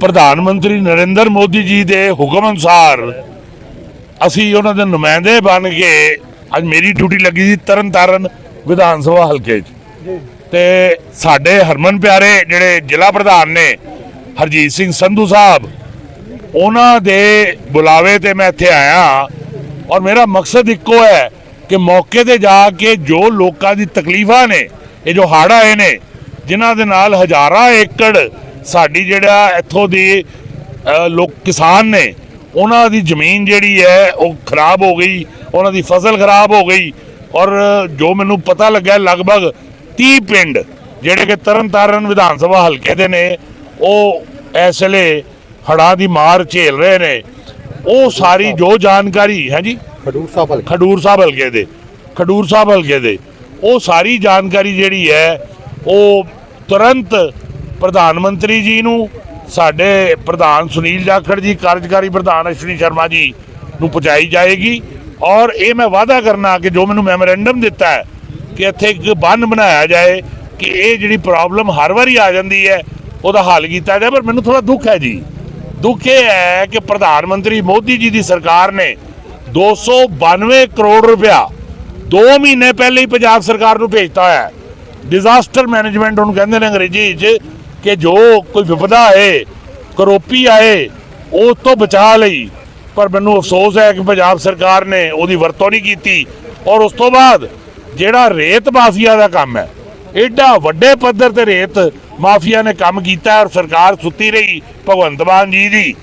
ਪ੍ਰਧਾਨ ਮੰਤਰੀ ਨਰਿੰਦਰ ਮੋਦੀ ਜੀ ਦੇ ਹੁਕਮ ਅਨੁਸਾਰ ਅਸੀਂ ਉਹਨਾਂ ਦੇ ਨੁਮਾਇੰਦੇ ਬਣ ਕੇ ਅੱਜ ਮੇਰੀ ਡਿਊਟੀ ਲੱਗੀ ਸੀ ਤਰਨਤਾਰਨ ਵਿਧਾਨ ਸਭਾ ਹਲਕੇ 'ਚ। ਤੇ ਸਾਡੇ ਹਰਮਨ ਪਿਆਰੇ ਜਿਹੜੇ ਜ਼ਿਲ੍ਹਾ ਪ੍ਰਧਾਨ ਨੇ ਹਰਜੀਤ ਸਿੰਘ ਸੰਧੂ ਸਾਹਿਬ ਉਹਨਾਂ ਦੇ ਬੁਲਾਵੇ ਤੇ ਮੈਂ ਇੱਥੇ ਆਇਆ ਔਰ ਮੇਰਾ ਮਕਸਦ ਇੱਕੋ ਹੈ ਕਿ ਮੌਕੇ ਤੇ ਜਾ ਕੇ ਜੋ ਲੋਕਾਂ ਦੀ ਤਕਲੀਫਾਂ ਨੇ ਇਹ ਜੋ ਹੜ੍ਹ ਆਏ ਨੇ ਜਿਨ੍ਹਾਂ ਦੇ ਨਾਲ ਹਜ਼ਾਰਾਂ ਏਕੜ ਸਾਡੀ ਜਿਹੜਾ ਇੱਥੋਂ ਦੀ ਲੋਕ ਕਿਸਾਨ ਨੇ ਉਹਨਾਂ ਦੀ ਜ਼ਮੀਨ ਜਿਹੜੀ ਹੈ ਉਹ ਖਰਾਬ ਹੋ ਗਈ ਉਹਨਾਂ ਦੀ ਫਸਲ ਖਰਾਬ ਹੋ ਗਈ। ਔਰ ਜੋ ਮੈਨੂੰ ਪਤਾ ਲੱਗਾ ਲਗਭਗ 30 ਪਿੰਡ ਜਿਹੜੇ ਕਿ ਤਰਨਤਾਰਨ ਵਿਧਾਨ ਸਭਾ ਹਲਕੇ ਦੇ ਨੇ ਉਹ ਇਸ ਵੇਲੇ ਹੜ੍ਹਾਂ ਦੀ ਮਾਰ ਝੇਲ ਰਹੇ ਨੇ। ਉਹ ਸਾਰੀ ਜੋ ਜਾਣਕਾਰੀ ਹੈ ਜੀ? ਖਡੂਰ ਸਾਹਿਬ ਹਲਕੇ। ਖਡੂਰ ਸਾਹਿਬ ਹਲਕੇ ਦੇ ਖਡੂਰ ਸਾਹਿਬ ਹਲਕੇ ਦੇ। ਉਹ ਸਾਰੀ ਜਾਣਕਾਰੀ ਜਿਹੜੀ ਹੈ ਉਹ ਤੁਰੰਤ ਪ੍ਰਧਾਨ ਮੰਤਰੀ ਜੀ ਨੂੰ, ਸਾਡੇ ਪ੍ਰਧਾਨ ਸੁਨੀਲ ਜਾਖੜ ਜੀ, ਕਾਰਜਕਾਰੀ ਪ੍ਰਧਾਨ ਅਸ਼ਵਨੀ ਸ਼ਰਮਾ ਜੀ ਨੂੰ ਪਹੁੰਚਾਈ ਜਾਏਗੀ। ਔਰ ਇਹ ਮੈਂ ਵਾਅਦਾ ਕਰਨਾ ਕਿ ਜੋ ਮੈਨੂੰ ਮੈਮੋਰੈਂਡਮ ਦਿੱਤਾ ਹੈ ਕਿ ਇੱਥੇ ਇੱਕ ਬੰਨ ਬਣਾਇਆ ਜਾਏ ਕਿ ਇਹ ਜਿਹੜੀ ਪ੍ਰੋਬਲਮ ਹਰ ਵਾਰੀ ਆ ਜਾਂਦੀ ਹੈ, ਉਹਦਾ ਹੱਲ ਕੀਤਾ ਜਾਏ। ਪਰ ਮੈਨੂੰ ਥੋੜਾ ਦੁੱਖ ਹੈ ਜੀ। ਦੁੱਖ ਇਹ ਹੈ ਕਿ ਪ੍ਰਧਾਨ ਮੰਤਰੀ ਮੋਦੀ ਜੀ ਦੀ ਸਰਕਾਰ ਨੇ 292 ਕਰੋੜ ਰੁਪਇਆ 2 ਮਹੀਨੇ ਪਹਿਲੇ ਹੀ ਪੰਜਾਬ ਸਰਕਾਰ ਨੂੰ ਭੇਜਤਾ ਹੋਇਆ ਹੈ। ਡਿਜ਼ਾਸਟਰ ਮੈਨੇਜਮੈਂਟ ਉਹਨੂੰ ਕਹਿੰਦੇ ਨੇ ਅੰਗਰੇਜ਼ੀ 'ਚ। ਕਿ ਜੋ ਕੋਈ ਵਿਪਦਾ ਆਏ, ਕਰੋਪੀ ਆਏ ਉਸ ਤੋਂ ਬਚਾ ਲਈ। ਪਰ ਮੈਨੂੰ ਅਫਸੋਸ ਹੈ ਕਿ ਪੰਜਾਬ ਸਰਕਾਰ ਨੇ ਉਹਦੀ ਵਰਤੋਂ ਨਹੀਂ ਕੀਤੀ। ਔਰ ਉਸ ਤੋਂ ਬਾਅਦ ਜਿਹੜਾ ਰੇਤ ਮਾਫੀਆ ਦਾ ਕੰਮ ਹੈ ਐਡਾ ਵੱਡੇ ਪੱਧਰ ਤੇ ਰੇਤ ਮਾਫੀਆ ਨੇ ਕੰਮ ਕੀਤਾ ਔਰ ਸਰਕਾਰ ਸੁੱਤੀ ਰਹੀ ਭਗਵੰਤ ਮਾਨ ਜੀ ਦੀ।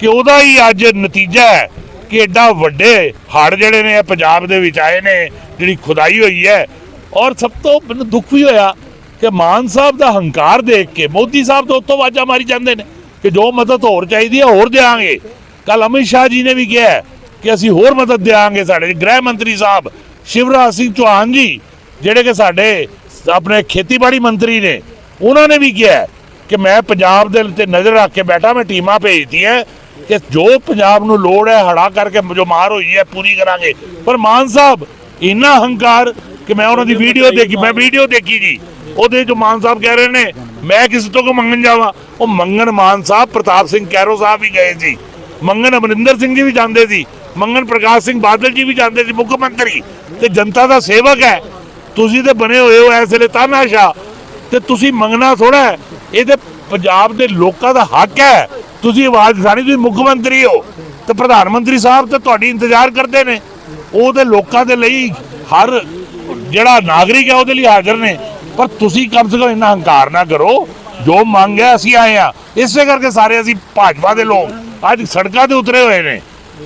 ਕਿ ਉਹਦਾ ਹੀ ਅੱਜ ਨਤੀਜਾ ਹੈ ਕਿ ਐਡਾ ਵੱਡੇ ਹੜ ਜਿਹੜੇ ਨੇ ਪੰਜਾਬ ਦੇ ਵਿੱਚ ਆਏ ਨੇ, ਜਿਹੜੀ ਖੁਦਾਈ ਹੋਈ ਹੈ। ਔਰ ਸਭ ਤੋਂ ਮੈਨੂੰ ਦੁੱਖ ਵੀ ਹੋਇਆ ਕਿ ਮਾਨ ਸਾਹਿਬ ਦਾ ਹੰਕਾਰ ਦੇਖ ਕੇ ਮੋਦੀ ਸਾਹਿਬ ਤੋਂ ਉੱਤੋਂ ਆਵਾਜ਼ਾਂ ਮਾਰੀ ਜਾਂਦੇ ਨੇ ਕਿ ਜੋ ਮਦਦ ਹੋਰ ਚਾਹੀਦੀ ਹੈ ਹੋਰ ਦੇਾਂਗੇ ਕੱਲ ਅਮਿਤ ਸ਼ਾਹ ਜੀ ਨੇ ਵੀ ਕਿਹਾ ਕਿ ਅਸੀਂ ਹੋਰ ਮਦਦ ਦੇਾਂਗੇ ਸਾਡੇ ਗ੍ਰਹਿ ਮੰਤਰੀ ਸਾਹਿਬ ਸ਼ਿਵਰਾਜ ਸਿੰਘ ਚੌਹਾਨ ਜੀ ਜਿਹੜੇ ਕਿ ਸਾਡੇ ਆਪਣੇ ਖੇਤੀਬਾੜੀ ਮੰਤਰੀ ਨੇ ਉਹਨਾਂ ਨੇ ਵੀ ਕਿਹਾ ਕਿ ਮੈਂ ਪੰਜਾਬ ਦੇ ਤੇ ਨਜ਼ਰ ਰੱਖ ਕੇ ਬੈਠਾ ਮੈਂ ਟੀਮਾਂ ਭੇਜਤੀਆਂ ਕਿ ਜੋ ਪੰਜਾਬ ਨੂੰ ਲੋੜ ਹੈ ਹੜਾ ਕਰਕੇ ਜੋ ਮਾਰ ਹੋਈ ਹੈ ਪੂਰੀ ਕਰਾਂਗੇ। ਪਰ ਮਾਨ ਸਾਹਿਬ ਇੰਨਾ ਹੰਕਾਰ ਕਿ ਮੈਂ ਉਹਨਾਂ ਦੀ ਵੀਡੀਓ ਦੇਖੀ ਮੈਂ ਵੀਡੀਓ ਦੇਖੀ ਜੀ। ਉਹਦੇ ਜੋ ਮਾਨ ਸਾਹਿਬ ਕਹਿ ਰਹੇ ਨੇ, ਮੈਂ ਕਿਸੇ ਤੋਂ ਕੋ ਮੰਗਣ ਜਾਵਾਂ? ਉਹ ਮੰਗਣ ਮਾਨ ਸਾਹਿਬ, ਪ੍ਰਤਾਪ ਸਿੰਘ ਕੈਰੋ ਸਾਹਿਬ ਵੀ ਗਏ ਸੀ। ਮੰਗਣ ਅਮਰਿੰਦਰ ਸਿੰਘ ਜੀ ਵੀ ਜਾਂਦੇ ਸੀ। ਮੰਗਣ ਪ੍ਰਕਾਸ਼ ਸਿੰਘ ਬਾਦਲ ਜੀ ਵੀ ਜਾਂਦੇ ਸੀ, ਮੁੱਖ ਮੰਤਰੀ। ਤੇ ਜਨਤਾ ਦਾ ਸੇਵਕ ਹੈ। ਤੁਸੀਂ ਤੇ ਬਣੇ ਹੋਏ ਹੋ ਇਸ ਵੇਲੇ ਤਾਨਾਸ਼ਾ ਤੇ ਤੁਸੀਂ ਮੰਗਣਾ ਥੋੜਾ ਇਹ ਤੇ ਪੰਜਾਬ ਦੇ ਲੋਕਾਂ ਦਾ ਹੱਕ ਹੈ। ਤੁਸੀਂ ਆਵਾਜ਼ ਉਠਾਣੀ ਤੁਸੀਂ ਮੁੱਖ ਮੰਤਰੀ ਹੋ। ਤੇ ਪ੍ਰਧਾਨ ਮੰਤਰੀ ਸਾਹਿਬ ਤੇ ਤੁਹਾਡੀ ਇੰਤਜ਼ਾਰ ਕਰਦੇ ਨੇ। ਉਹ ਤੇ ਲੋਕਾਂ ਦੇ ਲਈ ਹਰ ਜਿਹੜਾ ਨਾਗਰਿਕ ਹੈ, ਉਹਦੇ ਲਈ ਹਾਜ਼ਰ ਨੇ। ਪਰ ਤੁਸੀਂ ਕਮ ਸੇ ਕਮ ਇੰਨਾ ਹੰਕਾਰ ਨਾ ਕਰੋ। ਜੋ ਮੰਗ ਹੈ ਅਸੀਂ ਆਏ ਆ ਇਸੇ ਕਰਕੇ ਸਾਰੇ ਅਸੀਂ ਭਾਜਪਾ ਦੇ ਲੋਕ ਅੱਜ ਸੜਕਾਂ ਤੇ ਉਤਰੇ ਹੋਏ ਨੇ।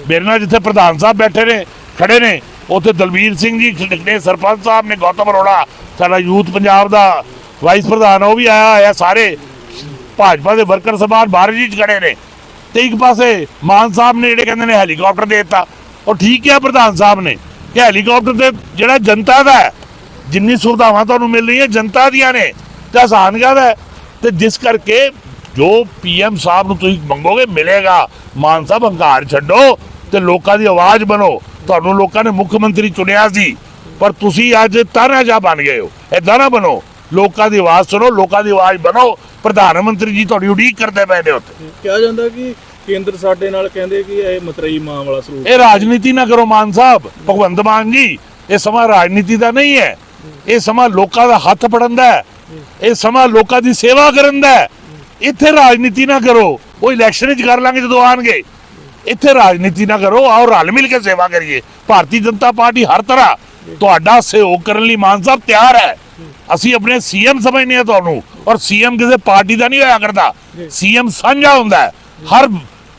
ਮੇਰੇ ਨਾਲ ਜਿੱਥੇ ਪ੍ਰਧਾਨ ਸਾਹਿਬ ਬੈਠੇ ਨੇ, ਖੜੇ ਨੇ, ਉੱਥੇ ਦਲਵੀਰ ਸਿੰਘ ਜੀ ਨੇ ਸਰਪੰਚ ਸਾਹਿਬ ਨੇ, ਗੌਤਮ ਅਰੋੜਾ, ਸਾਡਾ ਯੂਥ ਪੰਜਾਬ ਦਾ ਵਾਈਸ ਪ੍ਰਧਾਨ, ਉਹ ਵੀ ਆਇਆ ਹੋਇਆ ਸਾਰੇ। ਭਾਜਪਾ ਦੇ ਵਰਕਰ ਸਮਾਜ ਬਾਹਰ ਜੀ 'ਚ ਖੜੇ ਨੇ। ਤੇ ਇੱਕ ਪਾਸੇ ਮਾਨ ਸਾਹਿਬ ਨੇ ਜਿਹੜੇ ਕਹਿੰਦੇ ਨੇ ਹੈਲੀਕਾਪਟਰ ਦੇ ਦਿੱਤਾ। ਉਹ ਠੀਕ ਹੈ ਪ੍ਰਧਾਨ ਸਾਹਿਬ ਨੇ ਕਿ ਹੈਲੀਕਾਪਟਰ ਤੇ ਜਿਹੜਾ ਜਨਤਾ ਦਾ ਜਿੰਨੀ ਸੁਵਿਧਾਵਾਂ ਤੁਹਾਨੂੰ ਮਿਲ ਰਹੀਆਂ ਜਨਤਾ ਦੀਆਂ ਨੇ ਤੇ ਆਸਾਨ ਗੱਲ ਹੈ। ਤੇ ਜਿਸ ਕਰਕੇ ਜੋ ਪੀਐਮ ਸਾਹਿਬ ਨੂੰ ਤੁਸੀਂ ਮੰਗੋਗੇ ਮਿਲੇਗਾ। ਮਾਨ ਸਾਹਿਬ ਹੰਕਾਰ ਛੱਡੋ ਤੇ ਲੋਕਾਂ ਦੀ ਆਵਾਜ਼ ਬਣੋ। ਤੁਹਾਨੂੰ ਲੋਕਾਂ ਨੇ ਮੁੱਖ ਮੰਤਰੀ ਚੁਣਿਆ ਸੀ ਪਰ ਤੁਸੀਂ ਅੱਜ ਤਾਨਾਸ਼ਾਹ ਬਣ ਗਏ ਹੋ। ਏਦਾਂ ਨਾ ਬਣੋ। ਲੋਕਾਂ ਦੀ ਆਵਾਜ਼ ਸੁਣੋ ਲੋਕਾਂ ਦੀ ਆਵਾਜ਼ ਬਣੋ। ਪ੍ਰਧਾਨ ਮੰਤਰੀ ਜੀ ਤੁਹਾਡੀ ਉਡੀਕ ਕਰਦੇ ਪਏ ਨੇ ਉੱਥੇ। ਕਿਹਾ ਜਾਂਦਾ ਕਿ ਕੇਂਦਰ ਸਾਡੇ ਨਾਲ ਕਹਿੰਦੇ ਕਿ ਇਹ ਮਤਰਈ ਮਾਂ ਵਾਲਾ ਸਲੂਕ ਇਹ ਰਾਜਨੀਤੀ ਨਾ ਕਰੋ ਮਾਨ ਸਾਹਿਬ। ਭਗਵੰਤ ਮਾਨ ਜੀ ਇਹ ਸਮਾਂ ਰਾਜਨੀਤੀ ਦਾ ਨਹੀਂ ਹੈ। ਇਹ ਸਮਾਂ ਲੋਕਾਂ ਦਾ ਹੱਥ ਫੜਨ ਦਾ ਇਹ ਸਮਾਂ ਲੋਕਾਂ ਦੀ ਸੇਵਾ ਕਰਨ ਦਾ ਇੱਥੇ ਰਾਜਨੀਤੀ ਨਾ ਕਰੋ। ਉਹ ਇਲੈਕਸ਼ਨ ਵਿੱਚ ਕਰ ਲਾਂਗੇ ਜਦੋਂ ਆਣਗੇ। ਇੱਥੇ ਰਾਜਨੀਤੀ ਨਾ ਕਰੋ। ਆਓ ਰਲ ਮਿਲ ਕੇ ਸੇਵਾ ਕਰੀਏ। ਭਾਰਤੀ ਜਨਤਾ ਪਾਰਟੀ ਹਰ ਤਰ੍ਹਾਂ ਤੁਹਾਡਾ ਸਹਿਯੋਗ ਕਰਨ ਲਈ ਮਾਨ ਸਾਹਿਬ ਤਿਆਰ ਹੈ। ਅਸੀਂ ਆਪਣੇ ਸੀਐਮ ਸਮਝਨੇ ਆ ਤੁਹਾਨੂੰ। ਔਰ ਸੀਐਮ ਕਿਸੇ ਪਾਰਟੀ ਦਾ ਨਹੀਂ ਹੋਇਆ ਕਰਦਾ। ਸੀਐਮ ਸਾਂਝਾ ਹੁੰਦਾ ਹੈ। ਹਰ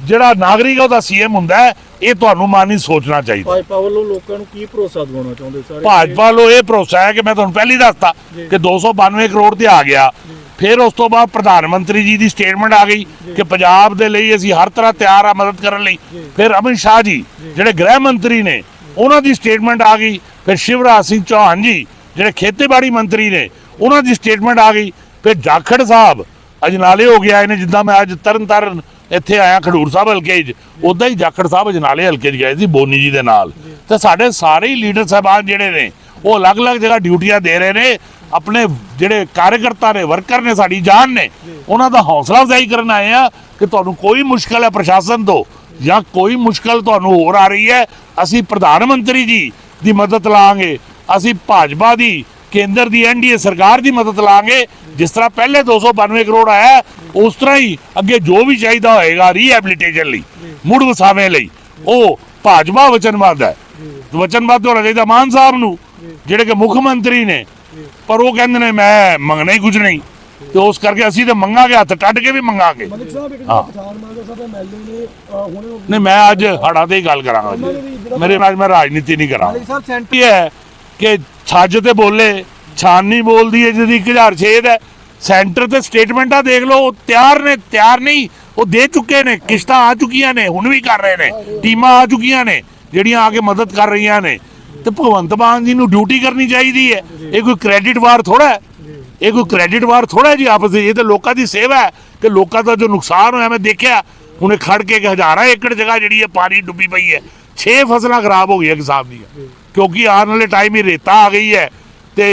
ਜਿਹੜਾ ਨਾਗਰਿਕ ਹੈ ਉਹਦਾ ਸੀਐਮ ਹੁੰਦਾ ਹੈ। ਇਹ ਤੁਹਾਨੂੰ ਮਾਨੀ ਸੋਚਣਾ ਚਾਹੀਦਾ। ਭਾਜਪਾ ਵੱਲੋਂ ਲੋਕਾਂ ਨੂੰ ਕੀ ਭਰੋਸਾ ਦਿਵਾਉਣਾ ਚਾਹੁੰਦੇ ਸਾਰੇ? ਭਾਜਪਾ ਵੱਲੋਂ ਇਹ ਭਰੋਸਾ ਹੈ ਕਿ ਮੈਂ ਤੁਹਾਨੂੰ ਪਹਿਲੀ ਦੱਸਤਾ ਕਿ 292 ਕਰੋੜ ਤੇ ਆ ਗਿਆ। ਫਿਰ ਉਸ ਤੋਂ ਬਾਅਦ ਪ੍ਰਧਾਨ ਮੰਤਰੀ ਜੀ ਦੀ ਸਟੇਟਮੈਂਟ ਆ ਗਈ ਕਿ ਪੰਜਾਬ ਦੇ ਲਈ ਅਸੀਂ ਹਰ ਤਰ੍ਹਾਂ ਤਿਆਰ ਆ ਮਦਦ ਕਰਨ ਲਈ। ਫਿਰ ਅਮਿਤ ਸ਼ਾਹ ਜੀ ਜਿਹੜੇ ਗ੍ਰਹਿ ਮੰਤਰੀ ਨੇ ਉਹਨਾਂ ਦੀ ਸਟੇਟਮੈਂਟ ਆ ਗਈ। ਫਿਰ ਸ਼ਿਵਰਾਜ ਸਿੰਘ ਚੌਹਾਨ ਜੀ ਜਿਹੜੇ ਖੇਤੀਬਾੜੀ ਮੰਤਰੀ ਨੇ ਉਹਨਾਂ ਦੀ ਸਟੇਟਮੈਂਟ ਆ ਗਈ। ਫਿਰ ਜਾਖੜ ਸਾਹਿਬ ਅਜਨਾਲੇ ਹੋ ਗਿਆ ਇਹਨੇ ਜਿੱਦਾਂ ਮੈਂ ਅੱਜ ਤਰਨ ਤਾਰਨ ਇੱਥੇ ਆਇਆ ਖਡੂਰ ਸਾਹਿਬ ਹਲਕੇ 'ਚ, ਉਦਾਂ ਹੀ ਜਾਖੜ ਸਾਹਿਬ ਅਜਨਾਲੇ ਹਲਕੇ 'ਚ ਗਏ ਸੀ, ਬੋਨੀ ਜੀ ਦੇ ਨਾਲ। ਤੇ ਸਾਡੇ ਸਾਰੇ ਹੀ ਲੀਡਰ ਸਾਹਿਬਾਨ ਜਿਹੜੇ ਨੇ, ਉਹ ਅਲੱਗ-ਅਲੱਗ ਜਗ੍ਹਾ ਡਿਊਟੀਆਂ ਦੇ ਰਹੇ ਨੇ, ਆਪਣੇ ਜਿਹੜੇ ਕਾਰਜਕਰਤਾ ਨੇ, ਵਰਕਰ ਨੇ, ਸਾਡੀ ਜਾਨ ਨੇ, ਉਹਨਾਂ ਦਾ ਹੌਸਲਾ ਅਫਜ਼ਾਈ ਕਰਨ ਆਏ ਆ ਕਿ ਤੁਹਾਨੂੰ ਕੋਈ ਮੁਸ਼ਕਲ ਹੈ ਪ੍ਰਸ਼ਾਸਨ ਤੋਂ, ਜਾਂ ਕੋਈ ਮੁਸ਼ਕਲ ਤੁਹਾਨੂੰ ਹੋਰ ਆ ਰਹੀ ਹੈ, ਅਸੀਂ ਪ੍ਰਧਾਨ ਮੰਤਰੀ ਜੀ ਦੀ ਮਦਦ ਲਾਂਗੇ, ਅਸੀਂ ਭਾਜਪਾ ਦੀ ਕੇਂਦਰ ਦੀ ਐਨਡੀਏ ਸਰਕਾਰ ਦੀ ਮਦਦ ਲਾਂਗੇ। ਜਿਸ ਤਰ੍ਹਾਂ ਪਹਿਲੇ 292 ਕਰੋੜ ਆਇਆ ਉਸ ਤਰ੍ਹਾਂ ਹੀ ਅੱਗੇ ਜੋ ਵੀ ਚਾਹੀਦਾ ਹੋਏਗਾ ਰੀਹੈਬਿਲਿਟੇਸ਼ਨ ਲਈ ਮੁੜ ਵਸਾਵੇਂ ਲਈ। ਉਹ ਭਾਜਪਾ ਵਚਨਬੱਧ ਹੈ। ਵਚਨਬੱਧ ਹੋਣਾ ਚਾਹੀਦਾ ਮਾਨ ਸਾਹਿਬ ਨੂੰ ਜਿਹੜੇ ਕਿ ਮੁੱਖ ਮੰਤਰੀ ਨੇ। ਪਰ ਉਹ ਕਹਿੰਦੇ ਨੇ ਮੈਂ ਮੰਗਣਾ ਹੀ ਕੁਝ ਨਹੀਂ। ਤੇ ਉਸ ਕਰਕੇ ਅਸੀਂ ਤੇ ਮੰਗਾਂਗੇ ਹੱਥ ਕੱਢ ਕੇ ਵੀ ਮੰਗਾਂਗੇ। ਮਲਿਕ ਸਾਹਿਬ ਇੱਕ ਹਾਂ। ਜਿਹੜਾ ਪਠਾਨ ਮਾਜਾ ਸਾਹਿਬ ਐਮਐਲਏ ਨੇ ਅਹ, ਹੁਣੇ ਉਹ- ਨਹੀਂ ਮੈਂ ਅੱਜ ਹੜਾ ਤੇ ਹੀ ਗੱਲ ਕਰਾਂਗਾ ਮੇਰੇ ਨਾਲ ਮੈਂ ਰਾਜਨੀਤੀ ਨਹੀਂ ਕਰਾਂਗਾ। ਮਲਿਕ ਸਾਹਿਬ ਸੈਂਟਰ ਇਹ ਹੈ ਕਿ ਛੱਜ ਤੇ ਬੋਲੇ, ਛਾਨ ਬੋਲਦੀ ਹੈ ਜਿਹਦੀ 1006 ਹੈ। ਸੈਂਟਰ ਤੇ ਸਟੇਟਮੈਂਟਾਂ ਦੇਖ ਲਓ, ਉਹ ਤਿਆਰ ਨੇ, ਤਿਆਰ ਨਹੀਂ, ਉਹ ਦੇ ਚੁੱਕੇ ਨੇ, ਕਿਸ਼ਤਾਂ ਆ ਚੁੱਕੀਆਂ ਨੇ, ਹੁਣ ਵੀ ਕਰ ਰਹੇ ਨੇ, ਟੀਮਾਂ ਆ ਚੁੱਕੀਆਂ ਨੇ, ਜਿਹੜੀਆਂ ਆ ਕੇ ਮਦਦ ਕਰ ਰਹੀਆਂ ਨੇ। ਤੇ ਭਗਵੰਤ ਮਾਨ ਜੀ ਨੂੰ ਡਿਊਟੀ ਕਰਨੀ ਚਾਹੀਦੀ ਹੈ। ਇਹ ਕੋਈ ਕ੍ਰੈਡਿਟ ਵਾਰ ਥੋੜਾ ਹੈ? ਇਹ ਕੋਈ ਕ੍ਰੈਡਿਟ ਵਾਰ ਥੋੜਾ ਜੀ ਆਪਸ ਵਿੱਚ ਇਹ ਤਾਂ ਲੋਕਾਂ ਦੀ ਸੇਵਾ ਹੈ ਕਿ ਲੋਕਾਂ ਦਾ ਜੋ ਨੁਕਸਾਨ ਹੋਇਆ, ਮੈਂ ਦੇਖਿਆ, ਹੁਣੇ ਖੜ ਕੇ ਹਜ਼ਾਰਾਂ ਏਕੜ ਜਗ੍ਹਾ ਜਿਹੜੀ ਹੈ ਪਾਣੀ ਡੁੱਬੀ ਪਈ ਹੈ। 6 ਫਸਲਾਂ ਖਰਾਬ ਹੋ ਗਈਆਂ ਕਿਸਾਨ ਦੀਆਂ। ਕਿਉਂਕਿ ਆਉਣ ਵਾਲੇ ਟਾਈਮ ਹੀ ਰੇਤਾ ਆ ਗਈ ਹੈ ਤੇ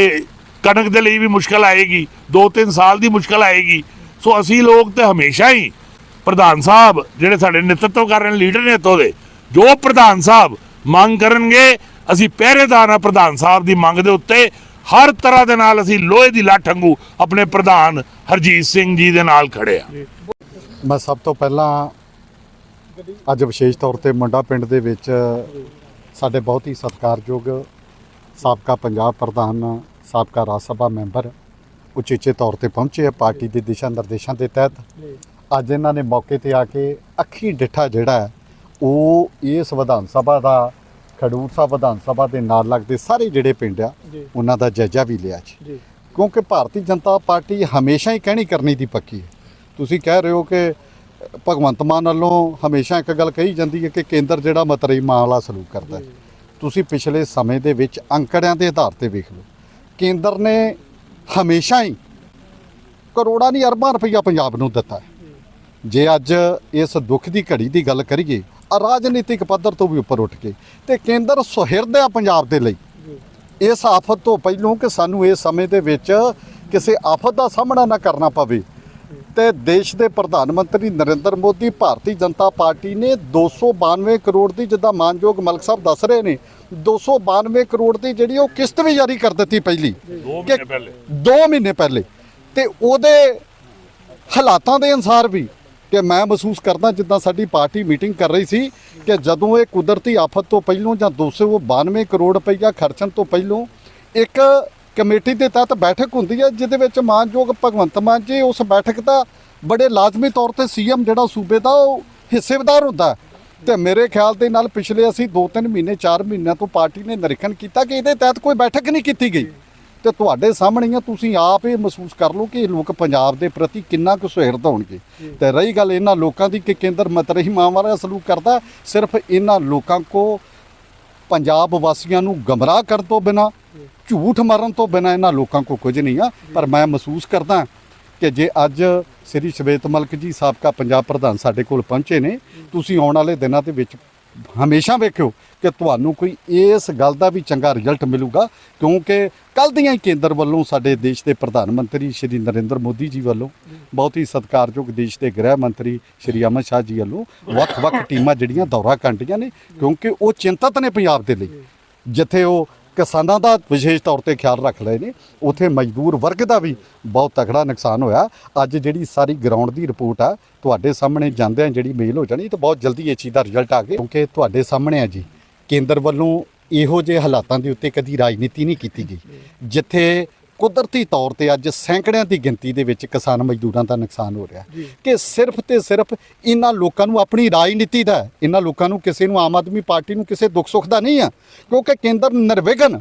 ਕਣਕ ਦੇ ਲਈ ਵੀ ਮੁਸ਼ਕਲ ਆਏਗੀ 2-3 ਸਾਲ ਦੀ ਮੁਸ਼ਕਲ ਆਏਗੀ। ਸੋ ਅਸੀਂ ਲੋਕ ਤੇ ਹਮੇਸ਼ਾ ਹੀ ਪ੍ਰਧਾਨ ਸਾਹਿਬ ਜਿਹੜੇ ਸਾਡੇ ਨੇਤਰਤਵ ਕਰ ਰਹੇ ਨੇ, ਲੀਡਰ ਨੇ ਇੱਥੋਂ ਦੇ, ਜੋ ਪ੍ਰਧਾਨ ਸਾਹਿਬ ਮੰਗ ਕਰਨਗੇ, ਅਸੀਂ ਪਹਿਰੇਦਾਰ ਆ ਪ੍ਰਧਾਨ ਸਾਹਿਬ ਦੀ ਮੰਗ ਦੇ ਉੱਤੇ। ਹਰ ਤਰ੍ਹਾਂ ਦੇ ਨਾਲ ਅਸੀਂ ਲੋਹੇ ਦੀ ਲੱਠ ਵਾਂਗੂ ਆਪਣੇ ਪ੍ਰਧਾਨ ਹਰਜੀਤ ਸਿੰਘ ਜੀ ਦੇ ਨਾਲ ਖੜੇ ਆ ਮੈਂ ਸਭ ਤੋਂ ਪਹਿਲਾਂ ਅੱਜ ਵਿਸ਼ੇਸ਼ ਤੌਰ ਤੇ ਮੁੰਡਾ ਪਿੰਡ ਦੇ ਵਿੱਚ ਸਾਡੇ ਬਹੁਤ ਹੀ ਸਤਿਕਾਰਯੋਗ ਸਾਬਕਾ ਪੰਜਾਬ ਪ੍ਰਧਾਨ ਸਾਬਕਾ ਰਾਜ ਸਭਾ ਮੈਂਬਰ ਉਚੇਚੇ ਤੌਰ ਤੇ ਪਹੁੰਚੇ ਆ ਪਾਰਟੀ ਦੇ ਦਿਸ਼ਾ ਨਿਰਦੇਸ਼ਾਂ ਦੇ ਤਹਿਤ। ਅੱਜ ਇਹਨਾਂ ਨੇ ਮੌਕੇ ਤੇ ਆ ਕੇ ਅੱਖੀ ਡਿੱਠਾ ਜਿਹੜਾ ਉਹ ਇਸ ਵਿਧਾਨ ਸਭਾ ਦਾ ਖਡੂਰ ਸਾਹਿਬ ਵਿਧਾਨ ਸਭਾ ਦੇ ਨਾਲ ਲੱਗਦੇ ਸਾਰੇ ਜਿਹੜੇ ਪਿੰਡ ਆ। ਉਹਨਾਂ ਦਾ ਜਾਇਜ਼ਾ ਵੀ ਲਿਆ ਜੀ। ਕਿਉਂਕਿ ਭਾਰਤੀ ਜਨਤਾ ਪਾਰਟੀ ਹਮੇਸ਼ਾ ਹੀ ਕਹਿਣੀ ਕਰਨੀ ਦੀ ਪੱਕੀ ਹੈ। ਤੁਸੀਂ ਕਹਿ ਰਹੇ ਹੋ ਕਿ ਭਗਵੰਤ ਮਾਨ ਵੱਲੋਂ ਹਮੇਸ਼ਾ ਇੱਕ ਗੱਲ ਕਹੀ ਜਾਂਦੀ ਹੈ ਕਿ ਕੇਂਦਰ ਜਿਹੜਾ ਮਤਰਈ ਮਾਂ ਵਾਲਾ ਸਲੂਕ ਕਰਦਾ ਹੈ। ਤੁਸੀਂ ਪਿਛਲੇ ਸਮੇਂ ਦੇ ਵਿੱਚ ਅੰਕੜਿਆਂ ਦੇ ਆਧਾਰ ਤੇ ਵੇਖ ਲਓ। ਕੇਂਦਰ ਨੇ ਹਮੇਸ਼ਾ ਹੀ ਕਰੋੜਾਂ ਨਹੀਂ, ਅਰਬਾਂ ਰੁਪਈਆ ਪੰਜਾਬ ਨੂੰ ਦਿੱਤਾ ਹੈ। ਜੇ ਅੱਜ ਇਸ ਦੁੱਖ ਦੀ ਘੜੀ ਦੀ ਗੱਲ ਕਰੀਏ ਰਾਜਨੀਤਿਕ ਪੱਧਰ ਤੋਂ ਵੀ ਉੱਪਰ ਉੱਠ ਕੇ, ਤੇ ਕੇਂਦਰ ਸੁਹਿਰਦ ਆ ਪੰਜਾਬ ਦੇ ਲਈ। ਇਸ ਆਫਤ ਤੋਂ ਪਹਿਲਾਂ ਕਿ ਸਾਨੂੰ ਇਸ ਸਮੇਂ ਦੇ ਵਿੱਚ ਕਿਸੇ ਆਫਤ ਦਾ ਸਾਹਮਣਾ ਨਾ ਕਰਨਾ ਪਵੇ ਤੇ ਦੇਸ਼ ਦੇ ਪ੍ਰਧਾਨ ਮੰਤਰੀ ਨਰਿੰਦਰ ਮੋਦੀ ਭਾਰਤੀ ਜਨਤਾ ਪਾਰਟੀ ਨੇ 292 ਕਰੋੜ ਦੀ ਜਿੱਦਾਂ ਮਾਨਯੋਗ ਮਲਕ ਸਾਹਿਬ ਦੱਸ ਰਹੇ ਨੇ 292 ਕਰੋੜ ਦੀ ਜਿਹੜੀ ਉਹ ਕਿਸ਼ਤ ਵੀ ਜਾਰੀ ਕਰ ਦਿੱਤੀ ਪਹਿਲੀ। 2 ਕਿ- ਮਹੀਨੇ ਪਹਿਲੇ। 2 ਮਹੀਨੇ ਪਹਿਲੇ। ਤੇ ਉਹਦੇ ਹਾਲਾਤਾਂ ਦੇ ਅਨਸਾਰ ਵੀ ਕਿ ਮੈਂ ਮਹਿਸੂਸ ਕਰਦਾ ਜਿੱਦਾਂ ਸਾਡੀ ਪਾਰਟੀ ਮੀਟਿੰਗ ਕਰ ਰਹੀ ਸੀ ਕਿ ਜਦੋਂ ਇਹ ਕੁਦਰਤੀ ਆਫਤ ਤੋਂ ਪਹਿਲੋਂ ਜਾਂ 292 ਕਰੋੜ ਰੁਪਈਆ ਖਰਚਣ ਤੋਂ ਪਹਿਲੋਂ ਇੱਕ ਕਮੇਟੀ ਦੇ ਤਹਿਤ ਬੈਠਕ ਹੁੰਦੀ ਹੈ, ਜਿਹਦੇ ਵਿੱਚ ਮਾਨਯੋਗ ਭਗਵੰਤ ਮਾਨ ਜੀ ਉਸ ਬੈਠਕ ਦਾ ਬੜੇ ਲਾਜ਼ਮੀ ਤੌਰ ਤੇ ਸੀਐਮ ਜਿਹੜਾ ਸੂਬੇ ਦਾ, ਉਹ ਹਿੱਸੇਦਾਰ ਹੁੰਦਾ ਹੈ। ਤੇ ਮੇਰੇ ਖਿਆਲ ਦੇ ਨਾਲ ਪਿਛਲੇ ਅਸੀਂ 2-3 ਮਹੀਨੇ 4 ਮਹੀਨਿਆਂ ਤੋਂ ਪਾਰਟੀ ਨੇ ਨਿਰੀਖਣ ਕੀਤਾ ਕਿ ਇਹਦੇ ਤਹਿਤ ਕੋਈ ਬੈਠਕ ਨਹੀਂ ਕੀਤੀ ਗਈ ਤੇ ਤੁਹਾਡੇ ਸਾਹਮਣੇ ਆ, ਤੁਸੀਂ ਆਪ ਇਹ ਮਹਿਸੂਸ ਕਰ ਲਓ ਕਿ ਇਹ ਲੋਕ ਪੰਜਾਬ ਦੇ ਪ੍ਰਤੀ ਕਿੰਨਾ ਕੁ ਸੁਹਿਰਦ ਹੋਣਗੇ ਤੇ ਰਹੀ ਗੱਲ ਇਹਨਾਂ ਲੋਕਾਂ ਦੀ ਕਿ ਕੇਂਦਰ ਮਤਰਹੀ ਮਾਂ ਵਾਲਾ ਸਲੂਕ ਕਰਦਾ, ਸਿਰਫ ਇਹਨਾਂ ਲੋਕਾਂ ਕੋ ਪੰਜਾਬ ਵਾਸੀਆਂ ਨੂੰ ਗਮਰਾਹ ਕਰਨ ਤੋਂ ਬਿਨਾ, ਝੂਠ ਮਾਰਨ ਤੋਂ ਬਿਨਾ ਇਹਨਾਂ ਲੋਕਾਂ ਕੋ ਕੁਝ ਨਹੀਂ ਆ। ਪਰ ਮੈਂ ਮਹਿਸੂਸ ਕਰਦਾ ਕਿ ਜੇ ਅੱਜ ਸ੍ਰੀ ਸ਼ਵੇਤ ਮਲਕ ਜੀ ਸਾਬਕਾ ਪੰਜਾਬ ਪ੍ਰਧਾਨ ਸਾਡੇ ਕੋਲ ਪਹੁੰਚੇ ਨੇ, ਤੁਸੀਂ ਆਉਣ ਵਾਲੇ ਦਿਨਾਂ ਦੇ ਵਿੱਚ ਹਮੇਸ਼ਾ ਵੇਖਿਓ ਕਿ ਤੁਹਾਨੂੰ ਕੋਈ ਇਸ ਗੱਲ ਦਾ ਵੀ ਚੰਗਾ ਰਿਜ਼ਲਟ ਮਿਲੂਗਾ, ਕਿਉਂਕਿ ਕੱਲ ਦੀਆਂ ਹੀ ਕੇਂਦਰ ਵੱਲੋਂ ਸਾਡੇ ਦੇਸ਼ ਦੇ ਪ੍ਰਧਾਨ ਮੰਤਰੀ ਸ਼੍ਰੀ ਨਰਿੰਦਰ ਮੋਦੀ ਜੀ ਵੱਲੋਂ ਬਹੁਤ ਹੀ ਸਤਿਕਾਰਯੋਗ ਦੇਸ਼ ਦੇ ਗ੍ਰਹਿ ਮੰਤਰੀ ਸ਼੍ਰੀ ਅਮਿਤ ਸ਼ਾਹ ਜੀ ਵੱਲੋਂ ਵੱਖ-ਵੱਖ ਟੀਮਾਂ ਜਿਹੜੀਆਂ ਦੌਰਾ ਕਰਦੀਆਂ ਨੇ, ਕਿਉਂਕਿ ਉਹ ਚਿੰਤਤ ਨੇ ਪੰਜਾਬ ਦੇ ਲਈ। ਜਿੱਥੇ ਉਹ ਕਿਸਾਨਾਂ ਦਾ ਵਿਸ਼ੇਸ਼ ਤੌਰ ਤੇ ਖਿਆਲ ਰੱਖ ਰਹੇ ਨੇ। ਉਥੇ ਮਜ਼ਦੂਰ ਵਰਗ ਦਾ ਵੀ ਬਹੁਤ ਤਕੜਾ ਨੁਕਸਾਨ ਹੋਇਆ। ਅੱਜ ਜਿਹੜੀ ਸਾਰੀ ਗਰਾਊਂਡ ਦੀ ਰਿਪੋਰਟ ਆ, ਤੁਹਾਡੇ ਸਾਹਮਣੇ ਜਾਂਦਿਆਂ ਜਿਹੜੀ ਮੇਲ ਹੋ ਜਾਣੀ ਤਾਂ ਬਹੁਤ ਜਲਦੀ ਇਹ ਚੀਜ਼ ਦਾ ਰਿਜ਼ਲਟ ਆ ਗਿਆ ਕਿਉਂਕਿ ਤੁਹਾਡੇ ਸਾਹਮਣੇ ਆ ਜੀ, ਕੇਂਦਰ ਵੱਲੋਂ ਇਹੋ ਜਿਹੇ ਹਾਲਾਤਾਂ ਦੇ ਉੱਤੇ ਕਦੀ ਰਾਜਨੀਤੀ ਨਹੀਂ ਕੀਤੀ ਗਈ। ਜਿੱਥੇ ਕੁਦਰਤੀ ਤੌਰ ਤੇ ਅੱਜ ਸੈਂਕੜਿਆਂ ਦੀ ਗਿਣਤੀ ਦੇ ਵਿੱਚ ਕਿਸਾਨ ਮਜ਼ਦੂਰਾਂ ਦਾ ਨੁਕਸਾਨ ਹੋ ਰਿਹਾ ਕਿ ਸਿਰਫ ਤੇ ਸਿਰਫ ਇਹਨਾਂ ਲੋਕਾਂ ਨੂੰ ਆਪਣੀ ਰਾਜਨੀਤੀ ਦਾ। ਇਹਨਾਂ ਲੋਕਾਂ ਨੂੰ ਕਿਸੇ ਨੂੰ ਆਮ ਆਦਮੀ ਪਾਰਟੀ ਨੂੰ ਕਿਸੇ ਦੁੱਖ ਸੁੱਖ ਦਾ ਨਹੀਂ ਆ ਕਿਉਂਕਿ ਕੇਂਦਰ ਨਿਰਵਿਘਨ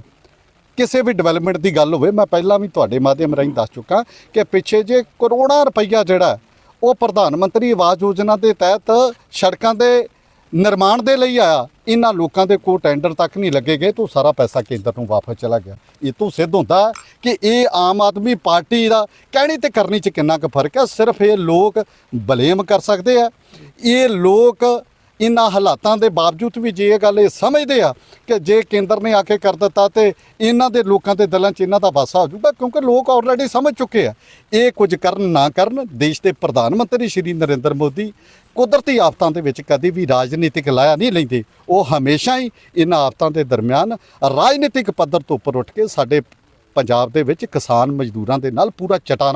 ਕਿਸੇ ਵੀ ਡਿਵੈਲਪਮੈਂਟ ਦੀ ਗੱਲ ਹੋਵੇ ਮੈਂ ਪਹਿਲਾਂ ਵੀ ਤੁਹਾਡੇ ਮਾਧਿਅਮ ਰਾਹੀਂ ਦੱਸ ਚੁੱਕਾ ਕਿ ਪਿੱਛੇ ਜੇ ਕਰੋੜਾਂ ਰੁਪਈਆ ਜਿਹੜਾ ਉਹ ਪ੍ਰਧਾਨ ਮੰਤਰੀ ਆਵਾਸ ਯੋਜਨਾ ਦੇ ਤਹਿਤ ਸੜਕਾਂ ਦੇ ਨਿਰਮਾਣ ਦੇ ਲਈ ਆਇਆ। ਇਹਨਾਂ ਲੋਕਾਂ ਦੇ ਕੋਈ ਟੈਂਡਰ ਤੱਕ ਨਹੀਂ ਲੱਗੇ ਗਏ, ਤਾਂ ਸਾਰਾ ਪੈਸਾ ਕੇਂਦਰ ਨੂੰ ਵਾਪਸ ਚਲਾ ਗਿਆ। ਇਹ ਤੋਂ ਸਿੱਧ ਹੁੰਦਾ ਕਿ ਇਹ ਆਮ ਆਦਮੀ ਪਾਰਟੀ ਦਾ ਕਹਿਣੀ ਤੇ ਕਰਨੀ ਚ ਕਿੰਨਾ ਕੁ ਫ਼ਰਕ ਹੈ। ਸਿਰਫ ਇਹ ਲੋਕ ਬਲੇਮ ਕਰ ਸਕਦੇ ਆ। ਇਹ ਲੋਕ ਇਨ੍ਹਾਂ ਹਾਲਾਤਾਂ ਦੇ ਬਾਵਜੂਦ ਵੀ ਜੇ ਇਹ ਗੱਲ ਇਹ ਸਮਝਦੇ ਆ ਕਿ ਜੇ ਕੇਂਦਰ ਨੇ ਆ ਕੇ ਕਰ ਦਿੱਤਾ ਤੇ ਇਹਨਾਂ ਦੇ ਲੋਕਾਂ ਦੇ ਦਿਲਾਂ 'ਚ ਇਹਨਾਂ ਦਾ ਵਾਸਾ ਹੋ ਜਾਊਗਾ, ਕਿਉਂਕਿ ਲੋਕ ਆਲਰੇਡੀ ਸਮਝ ਚੁੱਕੇ ਆ। ਇਹ ਕੁਝ ਕਰਨ ਨਾ ਕਰਨ ਦੇਸ਼ ਦੇ ਪ੍ਰਧਾਨ ਮੰਤਰੀ ਸ਼੍ਰੀ ਨਰਿੰਦਰ ਮੋਦੀ ਕੁਦਰਤੀ ਆਫਤਾਂ ਦੇ ਵਿੱਚ ਕਦੇ ਵੀ ਰਾਜਨੀਤਿਕ ਲਾਇਆ ਨਹੀਂ ਲੈਂਦੇ। ਉਹ ਹਮੇਸ਼ਾ ਹੀ ਇਹਨਾਂ ਆਫਤਾਂ ਦੇ ਦਰਮਿਆਨ ਰਾਜਨੀਤਿਕ ਪੱਧਰ ਤੋਂ ਉੱਪਰ ਉੱਠ ਕੇ ਸਾਡੇ ਪੰਜਾਬ ਦੇ ਵਿੱਚ ਕਿਸਾਨ ਮਜ਼ਦੂਰਾਂ ਦੇ ਨਾਲ ਪੂਰਾ ਚਟਾਨ